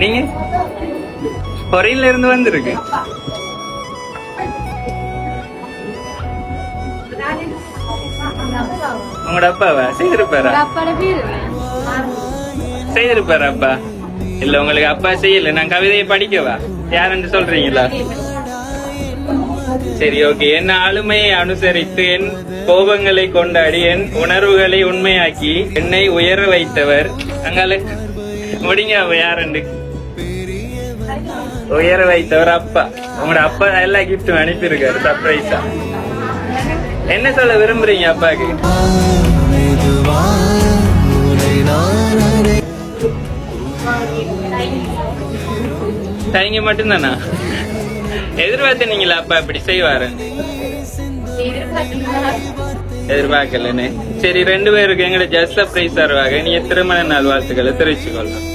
நீங்க பொறையில இருந்து வந்திருக்கு. உங்களோட அப்பாவா? செய்திருப்பாரா? செய்திருப்பாரா அப்பா? இல்ல உங்களுக்கு அப்பா செய்யல. நான் கவிதையை படிக்கவா? யாருன்னு சொல்றீங்களா? சரி ஓகே. என் ஆளுமையை அனுசரித்து என் கோபங்களை கொண்டாடி என் உணர்வுகளை உண்மையாக்கி என்னை உயர வைத்தவர். அங்கால முடிங்க அவ யாருண்டு உயர வைத்தவர் அப்பா. உங்களோட அப்பா எல்லா கிஃப்டும் அனுப்பியிருக்காரு சர்ப்ரைஸா என்ன சொல்ல விரும்புறீங்க அப்பாக்கு? தயங்க மட்டும்தானா? எதிர்பார்த்தீங்களா அப்பா இப்படி செய்வாரு எதிர்பார்க்கலன்னு. சரி ரெண்டு பேருக்கு எங்கட ஜஸ்ட் சர்ப்ரைஸ் தருவாங்க. நீங்க திருமண நாள் வாழ்த்துக்களை தெரிவிச்சுக்கொள்ளலாம்